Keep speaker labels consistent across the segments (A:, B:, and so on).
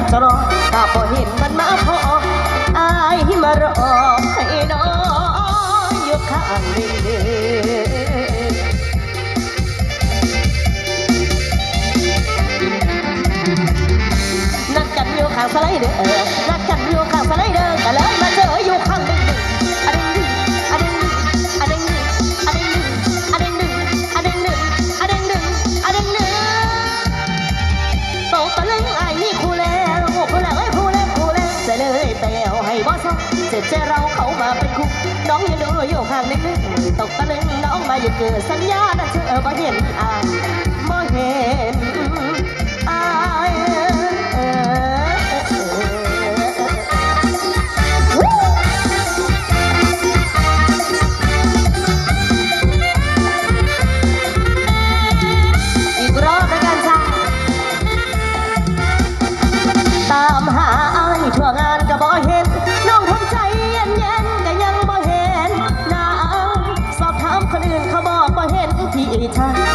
A: นตรอถ้าพอเห็นมันมาพออายมารอให้น้องอยู่ข้างนี้นัดกันอยู่ข้างสไลเดอร์นัดกันอยู่ข้างสไลเดอร์ก็เลยมา วให้บเจ็บใจเราเขามาเป็นคุกน้องยังดูอยู่ห่างหนึ่งตกตะลึงน้องมาอย่าเกิดสัญญาณเธอบ่เห็นอ่านบ่เห็น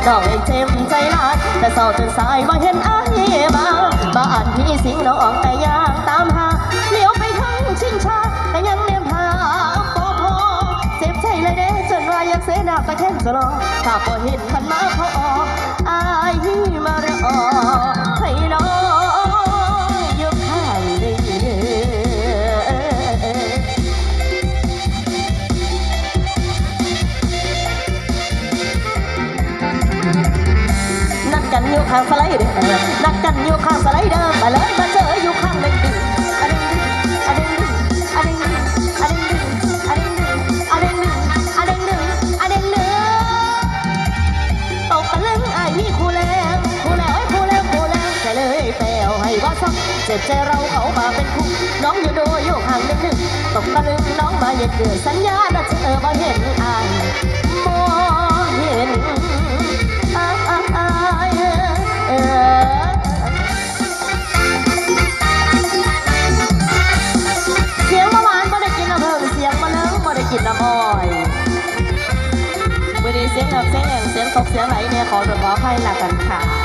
A: น้องเองเจ็บใจลาดแต่เศร้าจนสายบ่เห็นอายมาบ้านพี่สิงน้องแต่ยางตามหาเลี้ยวไปทางชิงชาแต่ยังเนียมหาปอพอเจ็บใจเลยเด้จนว่ายักเสนาตะแคงจะรอถ้าพอเห็นมันมาพออก อยู่ข้างสไลเดอร์นัดกันอยู่ข้างสไลเดอร์มาเลยมาเจออยู่ข้างหนึ่งดึงอะดึงดึงอะดึงดึงอะดึงดึงอะดึงดึงอะดึงดึงอะดึงดึงอะดึงดึงอะดึงดึงตกตะลึงไอ้นี่คู่แล้วคู่แล้วไอ้คู่แล้วคู่แล้วจะเลยแปลวให้ว่าซ้ำเจ็บใจเราเขามาเป็นคู่น้องอยู่ดูอยู่ห่างนิดหนึ่งตกตะลึงน้องมาอย่าเกิดสัญญานะเธอบ่เห็นอ่าน กินน้ำอ้อยวันนี้เสียงเงาเสียงแหงเสียงตกเสียงไหลเนี่ยขอตรวจขออภัยละกันค่ะ